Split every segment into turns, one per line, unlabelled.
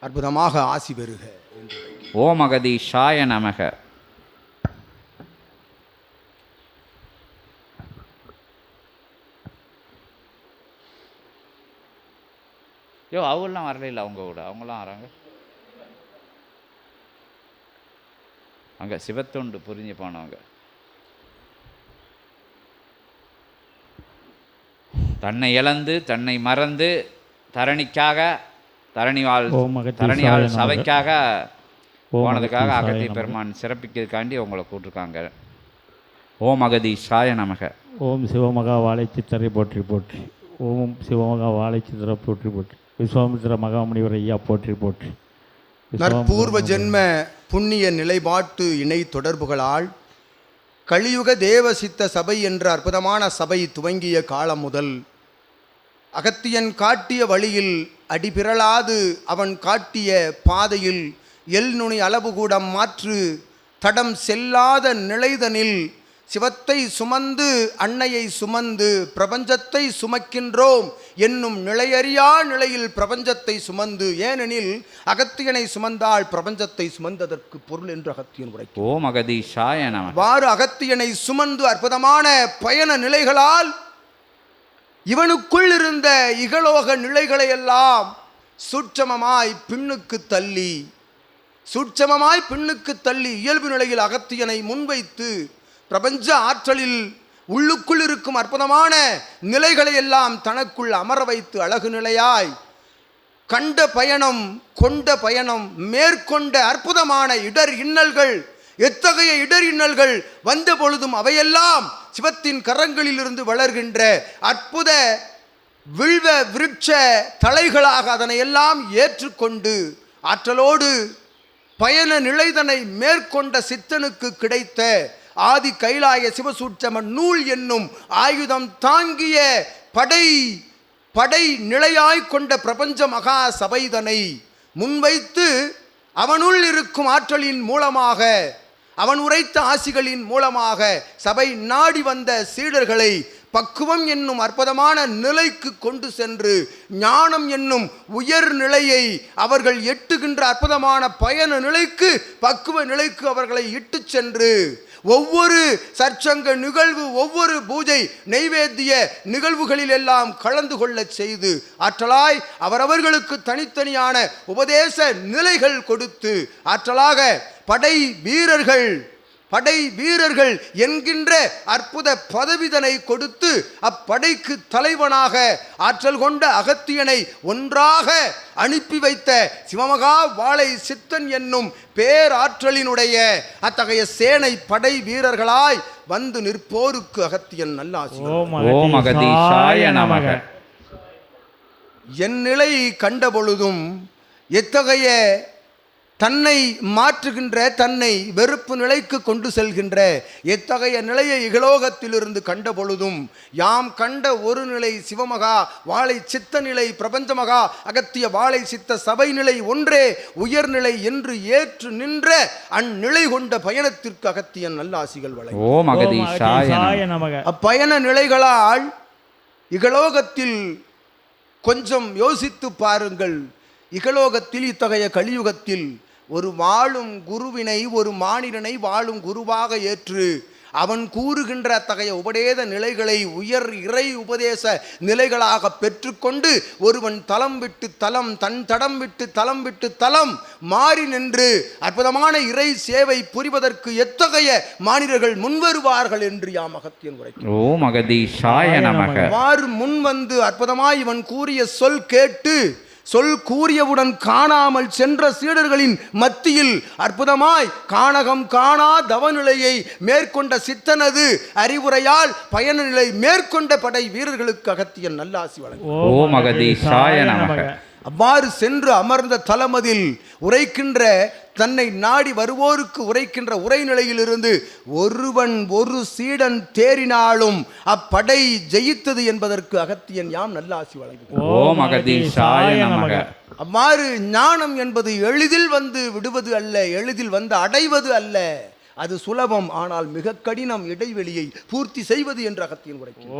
அற்புதமாக ஆசி பெறுக ஓமகதி
ஓம் நமக. யோ அவங்களாம் வரல இல்லை அவங்க கூட. அவங்களாம் வராங்க. அங்கே சிவத்தொண்டு புரிஞ்சு போனவங்க. தன்னை இழந்து தன்னை மறந்து தரணிக்காக தரணி வாழ்
ஓம் அகத்தீசாய
தரணி வாழ்
நமக.
சபைக்காக போனதுக்காக
நமக.
பெருமான் சிறப்பிக்கிறதுக்காண்டி உங்களை கூட்டிருக்காங்க ஓம் அகதீஷாய நமக
ஓம் சிவமகா வாழைச்சித்தரை போற்றி போற்றி ஓம் சிவமகா வாழைச்சித்தரை போற்றி போற்றி விஸ்வாமித்திர மகாமுனிவர் ஐயா போற்றி போற்றி
நற்பூர்வ ஜென்ம புண்ணிய நிலைப்பாட்டு இணை தொடர்புகளால் கலியுக தேவசித்த சபை என்ற அற்புதமான சபை துவங்கிய காலம் முதல் அகத்தியன் காட்டிய வழியில் அடிபிறளாது அவன் காட்டிய பாதையில் எல் நுனி அளவு கூட மாற்று தடம் செல்லாத நிலைதனில் சிவத்தை சுமந்து அன்னையை சுமந்து பிரபஞ்சத்தை சுமக்கின்றோம் என்னும் நிலையறியா நிலையில் பிரபஞ்சத்தை சுமந்து ஏனெனில் அகத்தியனை சுமந்தால் பிரபஞ்சத்தை சுமந்ததற்கு பொருள் என்று அகத்தியன் உரைக்கும்
ஓம் அகதீஷாய
வாறு அகத்தியனை சுமந்து அற்புதமான பயண நிலைகளால் இவனுக்குள் இருந்த இகலோக நிலைகளை எல்லாம் சூட்சமமாய் பின்னுக்கு தள்ளி சூட்சமமாய் பின்னுக்கு தள்ளி இயல்பு நிலையில் அகத்தியனை முன்வைத்து பிரபஞ்ச ஆற்றலில் உள்ளுக்குள் இருக்கும் அற்புதமான நிலைகளை எல்லாம் தனக்குள் அமர வைத்து அழகு நிலையாய் கண்ட பயணம் கொண்ட பயணம் மேற்கொண்ட அற்புதமான இடர் இன்னல்கள் எத்தகைய இடரின்னல்கள் வந்த பொழுதும் அவையெல்லாம் சிவத்தின் கரங்களிலிருந்து வளர்கின்ற அற்புத வில்வ விருட்ச தலைகளாக அதனை எல்லாம் ஏற்றுக்கொண்டு ஆற்றலோடு பயண நிலைதனை மேற்கொண்ட சித்தனுக்கு கிடைத்த ஆதி கைலாய சிவசூட்சம நூல் என்னும் ஆயுதம் தாங்கிய படை படை நிலையாய் கொண்ட பிரபஞ்ச மகா சபைதனை முன்வைத்து அவனுள் இருக்கும் ஆற்றலின் மூலமாக அவன் உரைத்த ஆசிகளின் மூலமாக சபை நாடி வந்த சீடர்களை பக்குவம் என்னும் அற்புதமான நிலைக்கு கொண்டு சென்று ஞானம் என்னும் உயர் நிலையை அவர்கள் எட்டுகின்ற அற்புதமான பயண நிலைக்கு பக்குவ நிலைக்கு அவர்களை இட்டு சென்று ஒவ்வொரு சற்சங்க நிகழ்வு ஒவ்வொரு பூஜை நெய்வேத்திய நிகழ்வுகளில் எல்லாம் கலந்து கொள்ளச் செய்து ஆற்றலாய் அவரவர்களுக்கு தனித்தனியான உபதேச நிலைகள் கொடுத்து ஆற்றலாக படை வீரர்கள் படை வீரர்கள் என்கின்ற அற்புத பதவிதனை கொடுத்து அப்படைக்கு தலைவனாக ஆற்றல் கொண்ட அகத்தியனை ஒன்றாக அனுப்பி வைத்த சிவமகா வாழை சித்தன் என்னும் பேராற்றலினுடைய அத்தகைய சேனை படை வீரர்களாய் வந்து நிற்போருக்கு அகத்தியன் நல்லாசி என் நிலை கண்ட பொழுதும் எத்தகைய தன்னை மாற்றுகின்ற தன்னை வெறுப்பு நிலைக்கு கொண்டு செல்கின்ற எத்தகைய நிலையை இகலோகத்திலிருந்து கண்ட பொழுதும் யாம் கண்ட ஒரு நிலை சிவமகா வாழை சித்த நிலை பிரபஞ்சமகா அகத்திய வாழை சித்த சபை நிலை ஒன்றே உயர்நிலை என்று ஏற்று நின்ற அந்நிலை கொண்ட பயணத்திற்கு அகத்தியன் நல்லாசிகள் வழங்கி
ஓம்
அப்பயண நிலைகளால் இகலோகத்தில் கொஞ்சம் யோசித்து பாருங்கள். இகலோகத்தில் இத்தகைய கலியுகத்தில் ஒரு வாழும் குருவினை ஒரு மானிடனை வாழும் குருவாக ஏற்று அவன் கூறுகின்ற அத்தகைய உபதேத நிலைகளை உயர் இறை உபதேச நிலைகளாக பெற்றுக்கொண்டு ஒருவன் தலம் விட்டு தலம் தன் தடம் விட்டு தலம் விட்டு தலம் மாறி நின்று அற்புதமான இறை சேவை புரிவதற்கு எத்தகைய மானிடர்கள் முன்வருவார்கள் என்று யாம் அகத்தியன்
நமக.
அவ்வாறு முன் வந்து அற்புதமாய் இவன் கூறிய சொல் கேட்டு சொல் கூறியவுடன் காணாமல் சென்ற சீடர்களின் மத்தியில் அற்புதமாய் காணகம் காணா தவநிலையை மேற்கொண்ட சித்தனது அறிவுரையால் பயனநிலை மேற்கொண்ட படை வீரர்களுக்கு அகத்தியன் நல்லாசி வழங்கும்.
ஓம் அகதீஷாய நமக.
அவ்வாறு சென்று அமர்ந்த தலமதில் உரைக்கின்ற தன்னை நாடி வருவோருக்கு உரைக்கின்ற உரைநிலையிலிருந்து ஒருவன் ஒரு சீடன் தேறினாலும் அப்படை ஜெயித்தது என்பதற்கு அகத்தியன் யாம்
ஓம் அகதீஷாய நமக.
அவ்வாறு ஞானம் என்பது எளிதில் வந்து விடுவது அல்ல எளிதில் வந்து அடைவது அல்ல. அது சுலபம் ஆனால் மிக கடினம் இடைவெளியை பூர்த்தி செய்வது என்று அகத்தியன் உரைக்கும்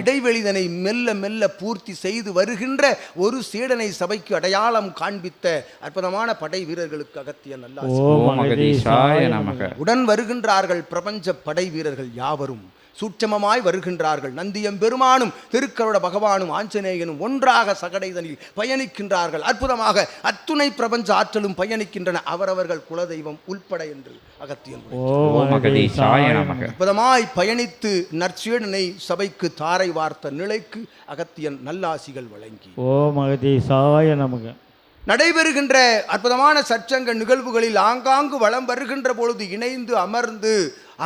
இடைவெளிதனை மெல்ல மெல்ல பூர்த்தி செய்து வருகின்ற ஒரு சீடனை சபைக்கு அடையாளம் காண்பித்த அற்புதமான படை வீரர்களுக்கு அகத்தியன்
நமக.
உடன் வருகின்றார்கள் பிரபஞ்ச படை வீரர்கள் யாவரும். சூட்சமமாய் வருகின்றார்கள். நந்தியம் பெருமானும் திருக்கருட பகவானும் ஆஞ்சநேயனும் ஒன்றாக சகடைதனில் பயணிக்கின்றார்கள். அற்புதமாக அத்துணை பிரபஞ்ச ஆற்றலும் பயணிக்கின்றன. அவரவர்கள் குலதெய்வம் உள்பட என்று அகத்தியன் அற்புதமாய் பயணித்து நற்சீடனை சபைக்கு தாரை வார்த்த நிலைக்கு அகத்தியன் நல்லாசிகள் வழங்கி.
ஓம் அகதீசாய நமக.
நடைபெறுகின்ற அற்புதமான சச்சங்க நிகழ்வுகளில் ஆங்காங்கு வலம் வருகின்ற பொழுது இணைந்து அமர்ந்து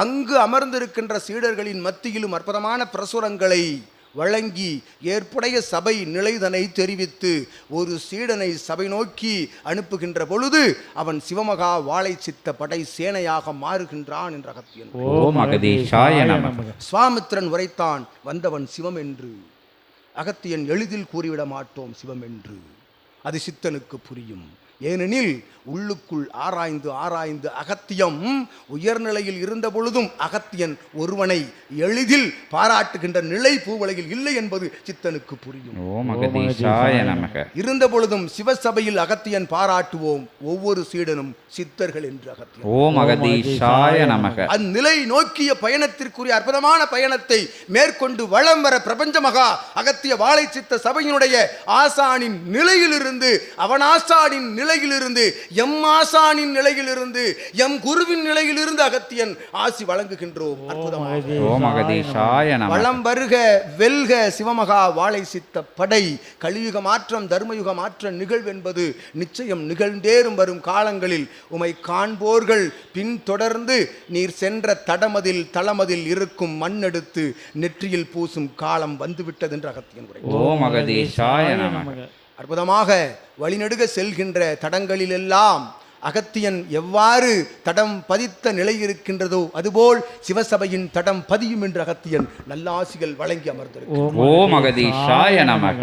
அங்கு அமர்ந்திருக்கின்ற சீடர்களின் மத்தியிலும் அற்புதமான பிரசுரங்களை வழங்கி ஏற்புடைய சபை நிலைதனை தெரிவித்து ஒரு சீடனை சபை நோக்கி அனுப்புகின்ற பொழுது அவன் சிவமகா வாழை சித்த படை சேனையாக மாறுகின்றான் என்ற அகத்தியன். சுவாமித்திரன் உரைத்தான் வந்தவன் சிவம் என்று. அகத்தியன் எளிதில் கூறிவிட மாட்டோம் சிவம் என்று. அது சித்தனுக்கு புரியும். ஏனெனில் உள்ளுக்குள் ஆராய்ந்து ஆராய்ந்து அகத்தியம் உயர்நிலையில் இருந்த பொழுதும் அகத்தியன் ஒருவனை எளிதில் பாராட்டுகின்ற நிலை பூவலையில் இல்லை என்பது சித்தனுக்கு புரியும்.
ஓம் அகதீசாய நமக.
இருந்த பொழுதும் சிவசபையில் அகத்தியன் பாராட்டுவோம். ஒவ்வொரு சீடனும் சித்தர்கள் என்று அகத்தியன்.
ஓம் அகதீசாய நமக.
அந்நிலை நோக்கிய பயணத்திற்குரிய அற்புதமான பயணத்தை மேற்கொண்டு வளம் வர பிரபஞ்ச மகா அகத்திய வாழை சித்த சபையினுடைய ஆசானின் நிலையிலிருந்து அவன் ஆசானின் நிலையிலிருந்து எம் ஆசானின் நிலையிலிருந்து எம் குருவின் நிலையிலிருந்து அகத்தியன் ஆசி வழங்குகின்றோம். அற்புதமாக. வளம் வருக வெல்க சிவமகா வாழை சித்த படை. கலியுக மாற்றம் தர்மயுக மாற்ற நிகழ்வு என்பது நிச்சயம் நிகழ்ந்தேறும் வரும் காலங்களில். உமை காண்போர்கள் பின்தொடர்ந்து நீர் சென்ற தடமதில் தளமதில் இருக்கும் மண்ணெடுத்து நெற்றியில் பூசும் காலம் வந்துவிட்டது என்று அகத்தியன் உரை
ஓம் அகதீசாய நமக
அற்புதமாக வழிநடுக செல்கின்ற தடங்களிலெல்லாம் அகத்தியன் எவ்வாறு தடம் பதித்த நிலை இருக்கின்றதோ அதுபோல் சிவசபையின் தடம் பதியும் என்று அகத்தியன் நல்லாசிகள் வழங்கி அமர்ந்திருக்கிறார்
ஓ மகதீஷாய நமக.